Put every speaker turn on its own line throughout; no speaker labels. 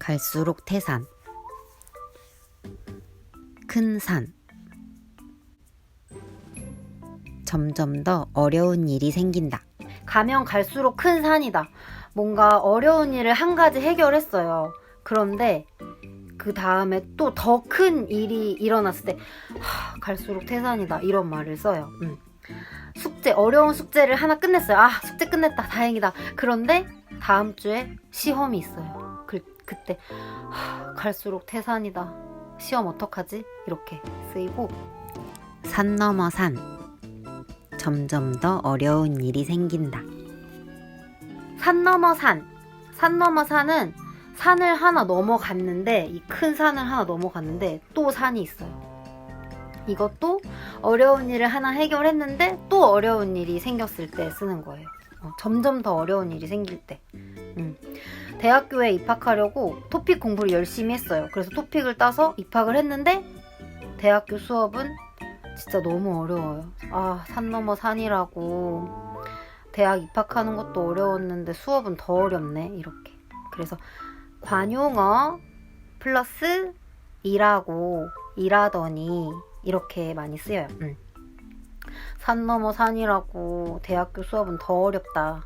갈수록 태산 큰 산 점점 더 어려운 일이 생긴다.
가면 갈수록 큰 산이다. 뭔가 어려운 일을 한 가지 해결했어요. 그런데 그 다음에 또 더 큰 일이 일어났을 때 하, 갈수록 태산이다 이런 말을 써요. 음. 숙제 어려운 숙제를 하나 끝냈어요. 아 숙제 끝냈다 다행이다. 그런데 다음 주에 시험이 있어요. 그 그때 하, 갈수록 태산이다. 시험 어떡하지? 이렇게 쓰이고
산 넘어 산 점점 더 어려운 일이 생긴다.
산 넘어 산. 산 넘어 산은 산을 하나 넘어갔는데, 이 큰 산을 하나 넘어갔는데, 또 산이 있어요. 이것도 어려운 일을 하나 해결했는데, 또 어려운 일이 생겼을 때 쓰는 거예요. 어, 점점 더 어려운 일이 생길 때. 음. 대학교에 입학하려고 토픽 공부를 열심히 했어요. 그래서 토픽을 따서 입학을 했는데, 대학교 수업은 진짜 너무 어려워요. 아, 산 넘어 산이라고. 대학 입학하는 것도 어려웠는데 수업은 더 어렵네 이렇게 그래서 관용어 플러스 일하고 일하더니 이렇게 많이 쓰여요 음. 산 넘어 산이라고 대학교 수업은 더 어렵다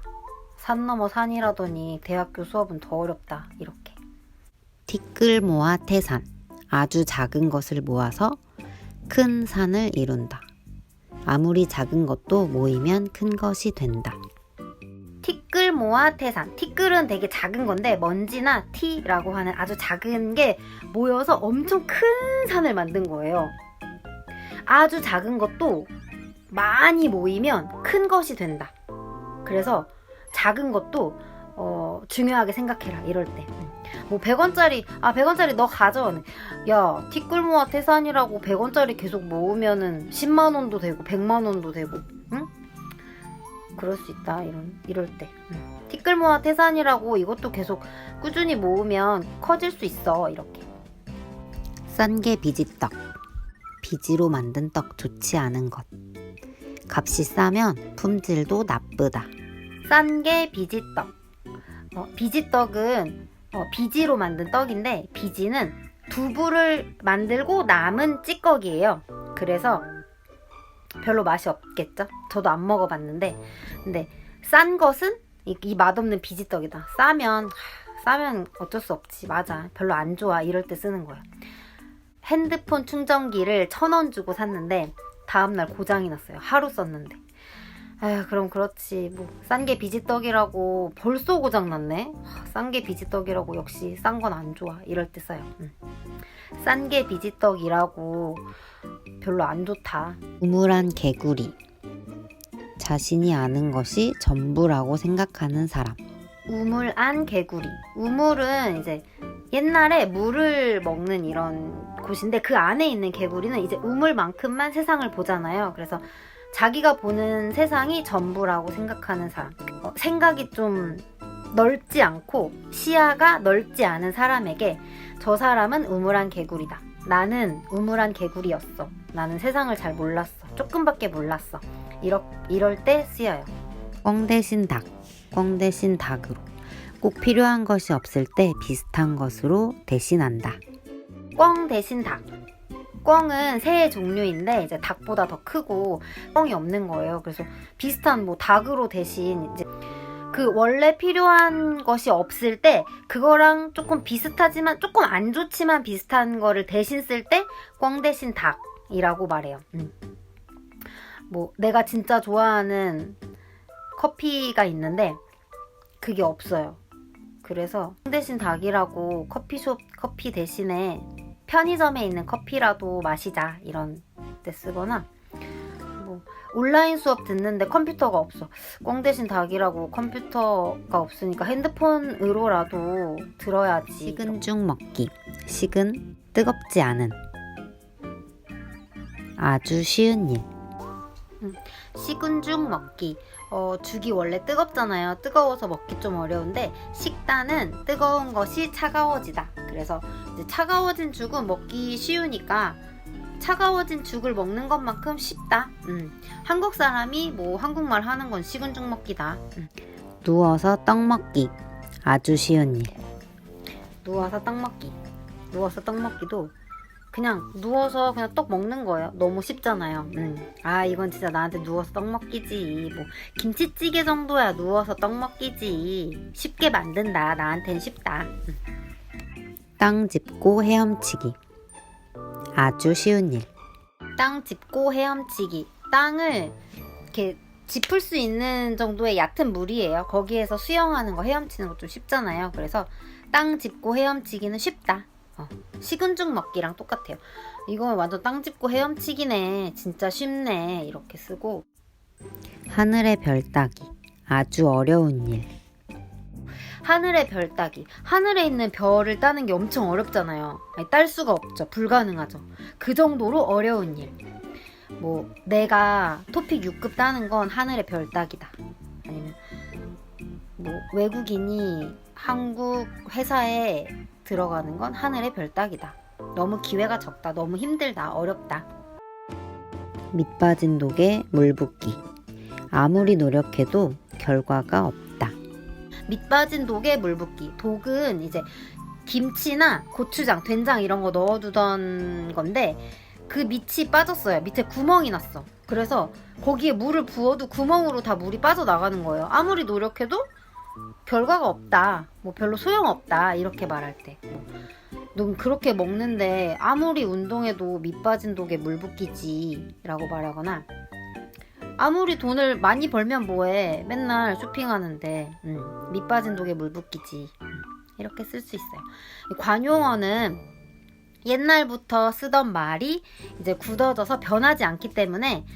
산 넘어 산이라더니 대학교 수업은 더 어렵다 이렇게
티끌 모아 태산 아주 작은 것을 모아서 큰 산을 이룬다. 아무리 작은 것도 모이면 큰 것이 된다.
티끌 모아 태산. 티끌은 되게 작은 건데 먼지나 티라고 하는 아주 작은 게 모여서 엄청 큰 산을 만든 거예요. 아주 작은 것도 많이 모이면 큰 것이 된다. 그래서 작은 것도 어, 중요하게 생각해라 이럴 때. 음. 뭐 100원짜리 아 100원짜리 너 가져. 야 티끌 모아 태산이라고 100원짜리 계속 모으면은 10만 원도 되고 100만 원도 되고. 응? 그럴 수 있다 이런 이럴 때 음. 티끌 모아 태산이라고 이것도 계속 꾸준히 모으면 커질 수 있어 이렇게
싼 게 비지떡. 비지로 만든 떡 좋지 않은 것. 값이 싸면 품질도 나쁘다.
싼게 비지떡. 어, 비지떡은 어, 비지로 만든 떡인데 비지는 두부를 만들고 남은 찌꺼기예요. 그래서 별로 맛이 없겠죠? 저도 안 먹어봤는데. 근데 싼 것은 이, 이 맛없는 비지떡이다. 싸면 하, 싸면 어쩔 수 없지. 맞아. 별로 안 좋아. 이럴 때 쓰는 거야. 핸드폰 충전기를 천 원 주고 샀는데 다음날 고장이 났어요. 하루 썼는데 에휴 그럼 그렇지 뭐 싼 게 비지떡이라고 벌써 고장 났네 싼 게 비지떡이라고 역시 싼 건 안 좋아 이럴 때 써요 싼게 비지떡이라고 별로 안 좋다
우물한 개구리. 자신이 아는 것이 전부라고 생각하는 사람.
우물 안 개구리. 우물은 이제 옛날에 물을 먹는 이런 곳인데 그 안에 있는 개구리는 이제 우물만큼만 세상을 보잖아요. 그래서 자기가 보는 세상이 전부라고 생각하는 사람. 어, 생각이 좀 넓지 않고 시야가 넓지 않은 사람에게 저 사람은 우물한 개구리다. 나는 우물한 개구리였어. 나는 세상을 잘 몰랐어. 조금밖에 몰랐어. 이러, 이럴 때 쓰여요.
꽝 대신 닭. 꽝 대신 닭으로. 꼭 필요한 것이 없을 때 비슷한 것으로 대신한다.
꿩 대신 닭. 꿩은 새의 종류인데 이제 닭보다 더 크고 꿩이 없는 거예요. 그래서 비슷한 뭐 닭으로 대신 이제 그 원래 필요한 것이 없을 때 그거랑 조금 비슷하지만 조금 안 좋지만 비슷한 거를 대신 쓸 때 꿩 대신 닭이라고 말해요. 음. 뭐 내가 진짜 좋아하는 커피가 있는데 그게 없어요. 그래서 꽝 대신 닭이라고 커피숍 커피 대신에 편의점에 있는 커피라도 마시자 이런 때 쓰거나 뭐 온라인 수업 듣는데 컴퓨터가 없어 꽝 대신 닭이라고 컴퓨터가 없으니까 핸드폰으로라도 들어야지
식은 죽 먹기. 식은 뜨겁지 않은. 아주 쉬운 일.
식은 죽 먹기 어, 죽이 원래 뜨겁잖아요 뜨거워서 먹기 좀 어려운데 식단은 뜨거운 것이 차가워지다 그래서 차가워진 죽은 먹기 쉬우니까 차가워진 죽을 먹는 것만큼 쉽다 음. 한국 사람이 뭐 한국말 하는 건 식은 죽 먹기다 음.
누워서 떡 먹기. 아주 쉬운 일.
누워서 떡 먹기. 누워서 떡 먹기도 그냥 누워서 그냥 떡 먹는 거예요. 너무 쉽잖아요. 음. 아 이건 진짜 나한테 누워서 떡 먹기지. 뭐 김치찌개 정도야 누워서 떡 먹기지. 쉽게 만든다. 나한텐 쉽다. 음.
땅 짚고 헤엄치기. 아주 쉬운 일.
땅 짚고 헤엄치기. 땅을 이렇게 짚을 수 있는 정도의 얕은 물이에요. 거기에서 수영하는 거 헤엄치는 거 좀 쉽잖아요. 그래서 땅 짚고 헤엄치기는 쉽다. 어, 식은죽 먹기랑 똑같아요. 이건 완전 땅 짚고 헤엄치기네. 진짜 쉽네. 이렇게 쓰고
하늘의 별 따기. 아주 어려운 일.
하늘의 별 따기. 하늘에 있는 별을 따는 게 엄청 어렵잖아요. 아니, 딸 수가 없죠. 불가능하죠. 그 정도로 어려운 일. 뭐 내가 토픽 6급 따는 건 하늘의 별 따기다. 아니면 뭐 외국인이 한국 회사에 들어가는 건 하늘의 별 따기다. 너무 기회가 적다. 너무 힘들다. 어렵다.
밑 빠진 독에 물 붓기. 아무리 노력해도 결과가 없다.
밑 빠진 독에 물 붓기. 독은 이제 김치나 고추장, 된장 이런 거 넣어두던 건데 그 밑이 빠졌어요. 밑에 구멍이 났어. 그래서 거기에 물을 부어도 구멍으로 다 물이 빠져나가는 거예요. 아무리 노력해도 결과가 없다. 뭐 별로 소용없다. 이렇게 말할 때. 뭐, 넌 그렇게 먹는데 아무리 운동해도 밑 빠진 독에 물 붓기지. 라고 말하거나 아무리 돈을 많이 벌면 뭐해. 맨날 쇼핑하는데 음, 밑 빠진 독에 물 붓기지. 음, 이렇게 쓸 수 있어요. 이 관용어는 옛날부터 쓰던 말이 이제 굳어져서 변하지 않기 때문에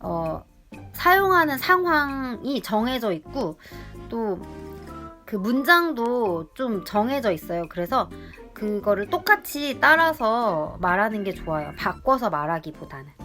어, 사용하는 상황이 정해져 있고 또 그 문장도 좀 정해져 있어요. 그래서 그거를 똑같이 따라서 말하는 게 좋아요. 바꿔서 말하기보다는.